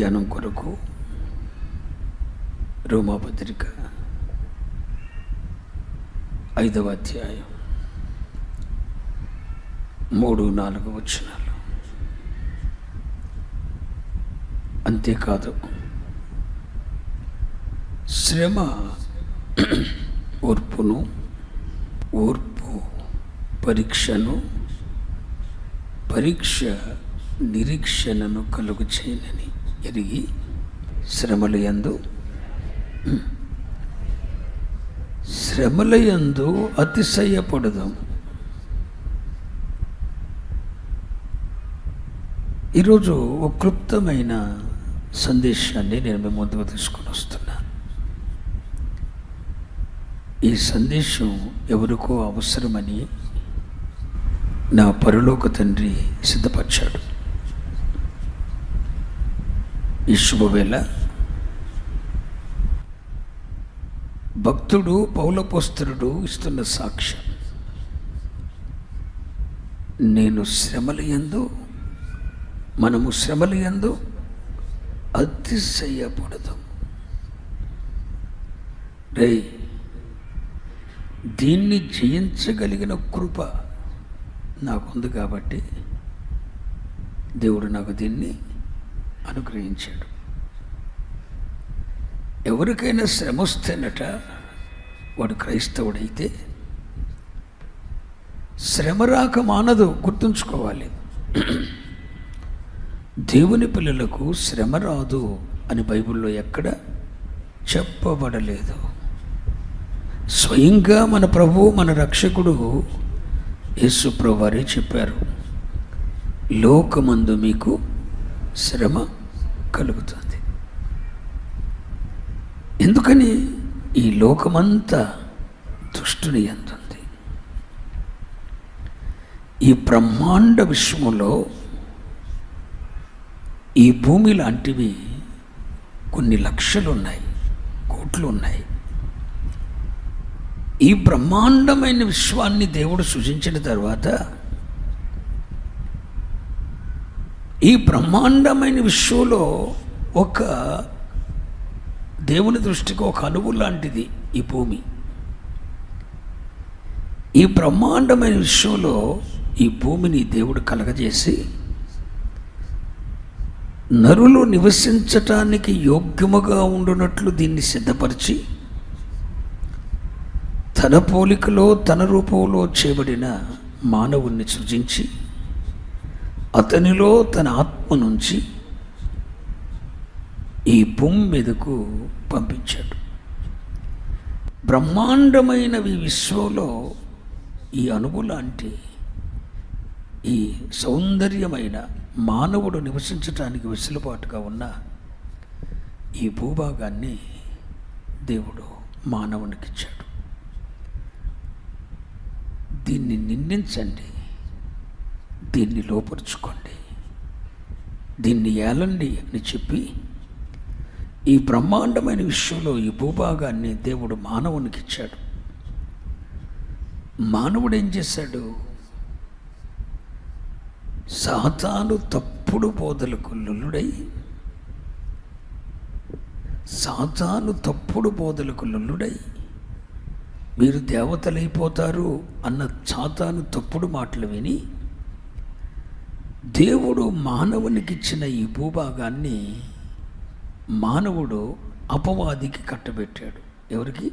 ధ్యానం కొరకు రోమాపత్రిక ఐదవ అధ్యాయం మూడు నాలుగు వచనాలు. అంతేకాదు శ్రమ ఓర్పును ఓర్పు పరీక్షను పరీక్ష నిరీక్షణను కలుగు చేయనని ఎరిగి శ్రమల యందు శ్రమల యందు అతిశయపడదు. ఈరోజు ఒక క్లుప్తమైన సందేశాన్ని నేను మీ ముందుకు తీసుకొని వస్తున్నా. ఈ సందేశం ఎవరికో అవసరమని నా పరలోక తండ్రి సిద్ధపరిచాడు. ఈ శుభవేళ. భక్తుడు పౌలపోస్తరుడు ఇస్తున్న సాక్ష్యం. నేను శ్రమలు ఎందు మనము శ్రమలు ఎందు అతిశయపడదు రే దీన్ని జయించగలిగిన కృప నాకుంది కాబట్టి దేవుడు నాకు దీన్ని అనుగ్రహించాడు. ఎవరికైనా శ్రమ వస్తేనట వాడు క్రైస్తవుడైతే శ్రమ రాక మానదు గుర్తుంచుకోవాలి. దేవుని పిల్లలకు శ్రమ రాదు అని బైబిల్లో ఎక్కడ చెప్పబడలేదు. స్వయంగా మన ప్రభు మన రక్షకుడు యేసు వారే చెప్పారు. లోకమందు మీకు శ్రమ కలుగుతుంది. ఎందుకని ఈ లోకమంతా దుష్టుని ఎందుంది ఈ బ్రహ్మాండ విశ్వంలో ఈ భూమి లాంటివి కొన్ని లక్షలు ఉన్నాయి కోట్లు ఉన్నాయి ఈ బ్రహ్మాండమైన విశ్వాన్ని దేవుడు సృజించిన తర్వాత ఈ బ్రహ్మాండమైన విశ్వంలో ఒక దేవుని దృష్టికి ఒక అణువు లాంటిది ఈ భూమి. ఈ బ్రహ్మాండమైన విశ్వంలో ఈ భూమిని దేవుడు కలగజేసి నరులు నివసించటానికి యోగ్యముగా ఉండునట్లు దీన్ని సిద్ధపరిచి తన పోలికలో తన రూపంలో చేయబడిన మానవుణ్ణి సృజించి అతనిలో తన ఆత్మ నుంచి ఈ భూమి మీదకు పంపించాడు. బ్రహ్మాండమైనవి విశ్వంలో ఈ అణువు లాంటి ఈ సౌందర్యమైన మానవుడు నివసించటానికి వెసులుబాటుగా ఉన్న ఈ భూభాగాన్ని దేవుడు మానవునికిచ్చాడు. దీన్ని నిందించండి. దీన్ని లోపరుచుకోండి. దీన్ని ఏలండి అని చెప్పి ఈ బ్రహ్మాండమైన విషయంలో ఈ భూభాగాన్ని దేవుడు మానవునికి ఇచ్చాడు. మానవుడు ఏం చేశాడు? సాతాను తప్పుడు బోధలకు లుల్లుడై సాతాను తప్పుడు బోధలకు లుల్లుడై మీరు దేవతలైపోతారు అన్న సాతాను తప్పుడు మాటలు విని దేవుడు మానవునికి ఇచ్చిన ఈ భూభాగాన్ని మానవుడు అపవాదికి కట్టబెట్టాడు. ఎవరికి?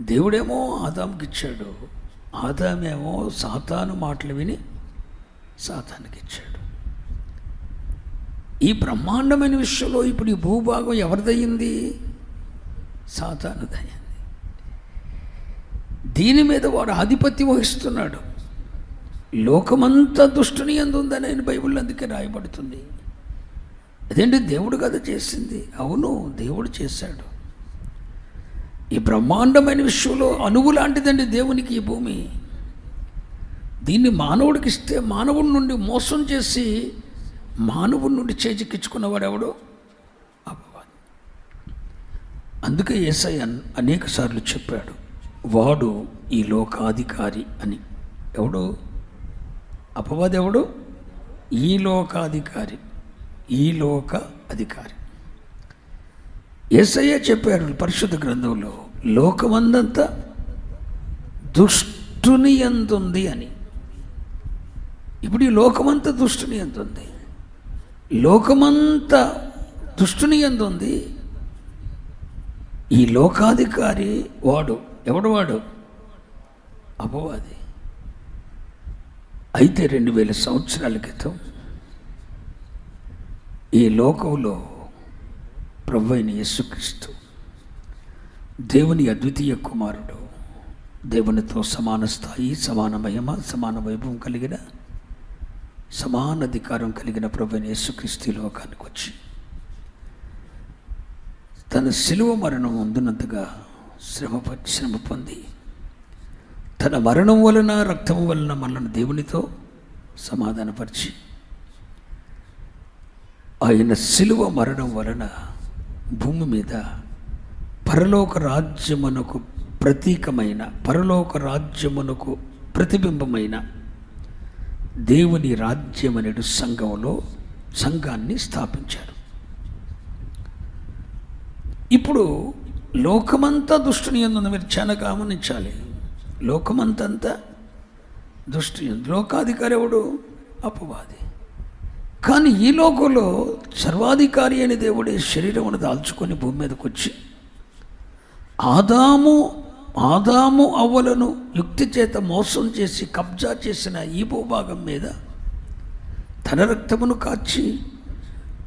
దేవుడేమో ఆదాంకి ఇచ్చాడు. ఆదామేమో సాతాను మాటలు విని సాతానికి ఇచ్చాడు. ఈ బ్రహ్మాండమైన విషయంలో ఇప్పుడు ఈ భూభాగం ఎవరిదయ్యింది? సాతానుదయ్యింది. దీని మీద వాడు ఆధిపత్యం వహిస్తున్నాడు. లోకమంతా దుష్టుని ఎందు ఉందని ఆయన బైబిల్ అందుకే రాయబడుతుంది. అదేంటి? దేవుడు కదా చేసింది. అవును దేవుడు చేశాడు. ఈ బ్రహ్మాండమైన విషయంలో అణువు లాంటిదండి దేవునికి ఈ భూమి. దీన్ని మానవుడికి ఇస్తే మానవుడి నుండి మోసం చేసి మానవుడి నుండి చేజిక్కించుకున్నవాడు ఎవడు? అపవాది. అందుకే ఏసై అనేక సార్లు చెప్పాడు వాడు ఈ లోకాధికారి అని. ఎవడు? అపవాది ఈ లోకాధికారి ఈ లోక అధికారి. ఏసయ్య చెప్పారు పరిశుద్ధ గ్రంథంలో లోకమందంతా దుష్టుని ఎందుంది అని. ఇప్పుడు ఈ లోకమంతా దుష్టుని ఎందుంది? లోకమంతా దుష్టుని ఎందుంది? ఈ లోకాధికారి వాడు ఎవడు వాడు? అపవాది. అయితే రెండు వేల సంవత్సరాల క్రితం ఈ లోకంలో ప్రభు అయిన యేసుక్రీస్తు దేవుని అద్వితీయ కుమారుడు దేవునితో సమాన స్థాయి సమాన మహిమ సమాన వైభవం కలిగిన సమాన అధికారం కలిగిన ప్రభు అయిన యేసుక్రీస్తు లోకానికి వచ్చి తన శిలువ మరణం అందునంతగా శ్రమ ప- శ్రమ పొంది తన మరణం వలన రక్తం వలన మనల్ని దేవునితో సమాధానపరిచి ఆయన శిలువ మరణం వలన భూమి మీద పరలోక రాజ్యమునకు ప్రతీకమైన పరలోక రాజ్యమునకు ప్రతిబింబమైన దేవుని రాజ్యమనేడు సంఘంలో సంఘాన్ని స్థాపించారు. ఇప్పుడు లోకమంతా దుష్టుని ఎందుంది? మీరు చాలా గమనించాలి. లోకమంతంతా దృష్టి లోకాధికారి ఎవడు అపవాది. కానీ ఈ లోకంలో సర్వాధికారి అనే దేవుడే శరీరమును దాల్చుకొని భూమి మీదకి వచ్చి ఆదాము ఆదాము అవ్వలను యుక్తి చేత మోసం చేసి కబ్జా చేసిన ఈ భూభాగం మీద తన రక్తమును కాచి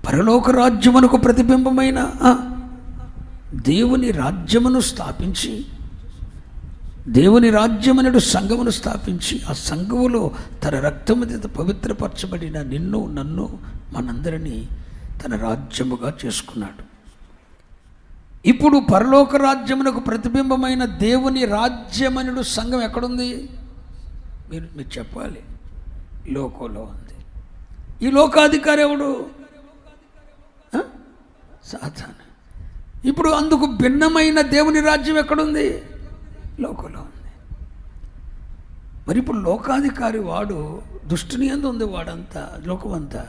పరలోక రాజ్యమునకు ప్రతిబింబమైన దేవుని రాజ్యమును స్థాపించి దేవుని రాజ్యమనడు సంఘమును స్థాపించి ఆ సంఘములో తన రక్తము చేత పవిత్రపరచబడిన నిన్ను నన్ను మనందరినీ తన రాజ్యముగా చేసుకున్నాడు. ఇప్పుడు పరలోక రాజ్యమునకు ప్రతిబింబమైన దేవుని రాజ్యమనుడు సంఘం ఎక్కడుంది? మీరు మీరు చెప్పాలి. లోకంలో ఉంది. ఈ లోకాధికారి ఎవడు? సాధారణ ఇప్పుడు అందుకు భిన్నమైన దేవుని రాజ్యం ఎక్కడుంది? లోకంలో ఉంది. మరి ఇప్పుడు లోకాధికారి వాడు దుష్టుని ఎందు ఉంది వాడంతా లోకమంతా.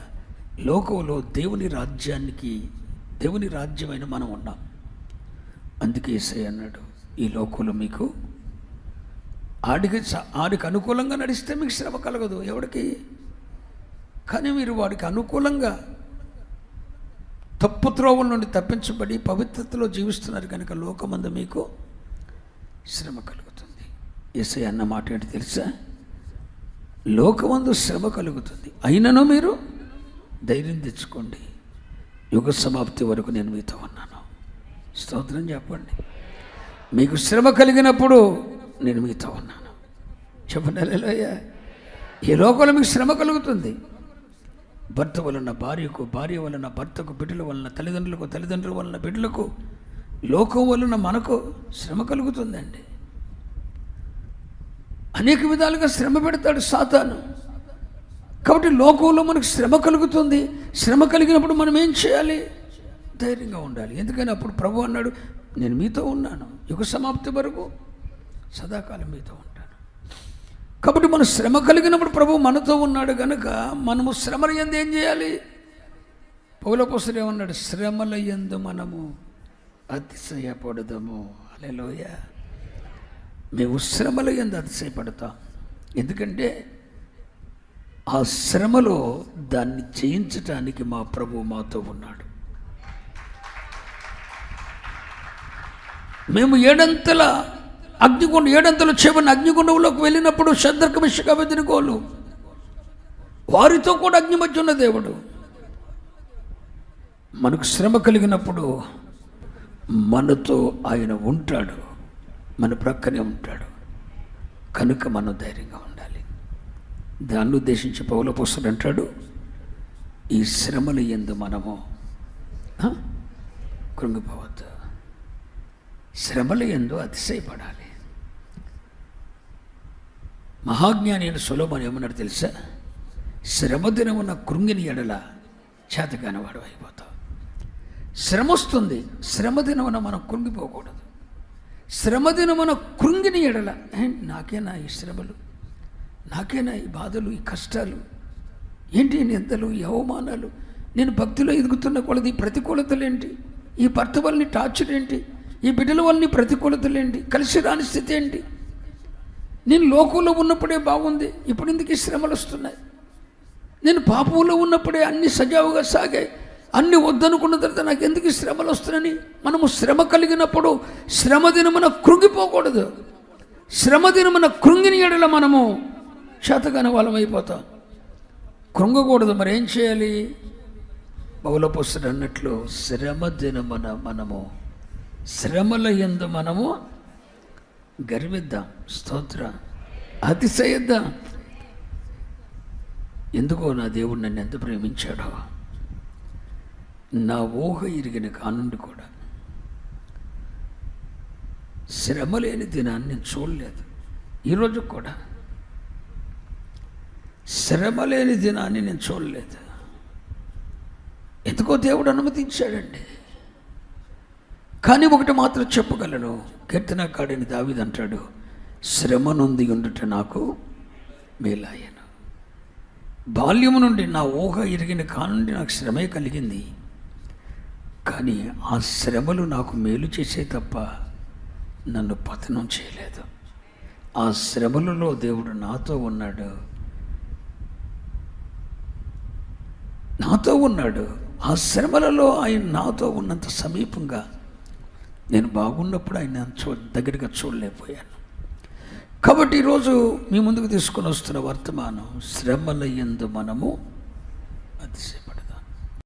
లోకంలో దేవుని రాజ్యానికి దేవుని రాజ్యమైన మనం ఉన్నాం. అందుకే ఏసై అన్నాడు ఈ లోకంలో మీకు ఆడికి ఆడికి అనుకూలంగా నడిస్తే మీకు శ్రమ కలగదు. ఎవడికి? కానీ మీరు వాడికి అనుకూలంగా తప్పు త్రోవల నుండి తప్పించబడి పవిత్రతలో జీవిస్తున్నారు కనుక లోకమందు మీకు శ్రమ కలుగుతుంది. ఎస్ఐ అన్న మాట ఏంటి తెలుసా? లోకమందు శ్రమ కలుగుతుంది. అయినను మీరు ధైర్యం తెచ్చుకోండి. యుగ సమాప్తి వరకు నేను మీతో ఉన్నాను. స్తోత్రం చెప్పండి. మీకు శ్రమ కలిగినప్పుడు నేను మీతో ఉన్నాను. చెప్పండి ఈ లోకంలో మీకు శ్రమ కలుగుతుంది. భర్త వలన భార్యకు భార్య వలన భర్తకు బిడ్డల వలన తల్లిదండ్రులకు తల్లిదండ్రుల వలన బిడ్డలకు లోకం వలన మనకు శ్రమ కలుగుతుందండి. అనేక విధాలుగా శ్రమ పెడతాడు సాతాను. కాబట్టి లోకంలో మనకు శ్రమ కలుగుతుంది. శ్రమ కలిగినప్పుడు మనం ఏం చేయాలి? ధైర్యంగా ఉండాలి. ఎందుకని అప్పుడు ప్రభు అన్నాడు నేను మీతో ఉన్నాను. యుగ సమాప్తి వరకు సదాకాలం మీతో ఉంటాను. కాబట్టి మనం శ్రమ కలిగినప్పుడు ప్రభు మనతో ఉన్నాడు కనుక మనము శ్రమల ఎందు ఏం చేయాలి? పౌలపోసలు ఏమన్నాడు? శ్రమల ఎందు మనము అతిశయపడదము. అలెలోయ మేము శ్రమల ఎందు అతిశయపడతాం. ఎందుకంటే ఆ శ్రమలో దాన్ని చేయించటానికి మా ప్రభు మాతో ఉన్నాడు. మేము ఏడంతల అగ్నిగుండ ఏడంతల చెవని అగ్నిగుండంలోకి వెళ్ళినప్పుడు శద్రక వెదినుకోలు వారితో కూడా అగ్ని మధ్య ఉన్న దేవుడు. మనకు శ్రమ కలిగినప్పుడు మనతో ఆయన ఉంటాడు మన ప్రక్కనే ఉంటాడు. కనుక మనం ధైర్యంగా ఉండాలి. దాన్ని ఉద్దేశించి పౌలపోస్తుడు అంటాడు ఈ శ్రమలు ఎందు మనము కృంగిపోవద్దు. శ్రమల ఎందు అతిశయపడాలి. మహాజ్ఞాని అయిన సులభం ఏమన్నారు తెలుసా? శ్రమ దినమున కృంగిని ఎడల చేతగానవాడు అయిపోతావు శ్రమ వస్తుంది శ్రమ దినమున మనం కృంగిపోకూడదు. శ్రమ దినమున కృంగిని ఎడల నాకేనా ఈ శ్రమలు నాకేనా ఈ బాధలు ఈ కష్టాలు ఏంటి నిందలు ఈ అవమానాలు? నేను భక్తిలో ఎదుగుతున్న కొలది ఈ ప్రతికూలతలేంటి? ఈ భర్త వల్లని టార్చర్ ఏంటి? ఈ బిడ్డల వల్లని ప్రతికూలతలేంటి? కలిసి రాని స్థితి ఏంటి? నేను లోకంలో ఉన్నప్పుడే బాగుంది ఇప్పుడు ఎందుకు ఈ శ్రమలు వస్తున్నాయి నేను పాపంలో ఉన్నప్పుడే అన్ని సజావుగా సాగాయి. అన్ని వద్దనుకున్న తర్వాత నాకు ఎందుకు శ్రమలు వస్తున్నాయని? మనము శ్రమ కలిగినప్పుడు శ్రమ దినమున కృంగిపోకూడదు. శ్రమ దినమున కృంగిని ఎడల మనము చేతగాని వాళ్ళం అయిపోతాం కృంగకూడదు మరి ఏం చేయాలి? బౌలపుస్తుడు అన్నట్లు శ్రమ దినమున మనము శ్రమల ఎందు మనము గర్విద్దాం స్తోత్ర అతిశయిద్దాం. ఎందుకో నా దేవుడు నన్ను ఎంత ప్రేమించాడో. నా ఊహ ఇరిగిన కానుండి కూడా శ్రమ లేని దినాన్ని నేను చూడలేదు. ఈరోజు కూడా శ్రమ లేని దినాన్ని నేను చూడలేదు. ఎందుకో దేవుడు అనుమతించాడండి. కానీ ఒకటి మాత్రం చెప్పగలను. కీర్తనకాడిని దావిదంటాడు శ్రమ నుండి ఉండుట నాకు మేలాయను. బాల్యము నుండి నా ఊహ ఇరిగిన కానుండి నాకు శ్రమే కలిగింది. కానీ ఆ శ్రమలు నాకు మేలు చేసే తప్ప నన్ను పతనం చేయలేదు. ఆ శ్రమలలో దేవుడు నాతో ఉన్నాడు. నాతో ఉన్నాడు. ఆ శ్రమలలో ఆయన నాతో ఉన్నంత సమీపంగా నేను బాగున్నప్పుడు ఆయన చూ దగ్గరగా చూడలేకపోయాను. కాబట్టి ఈరోజు మీ ముందుకు తీసుకొని వస్తున్న వర్తమానం శ్రమల ఎందు మనము అతిశయం.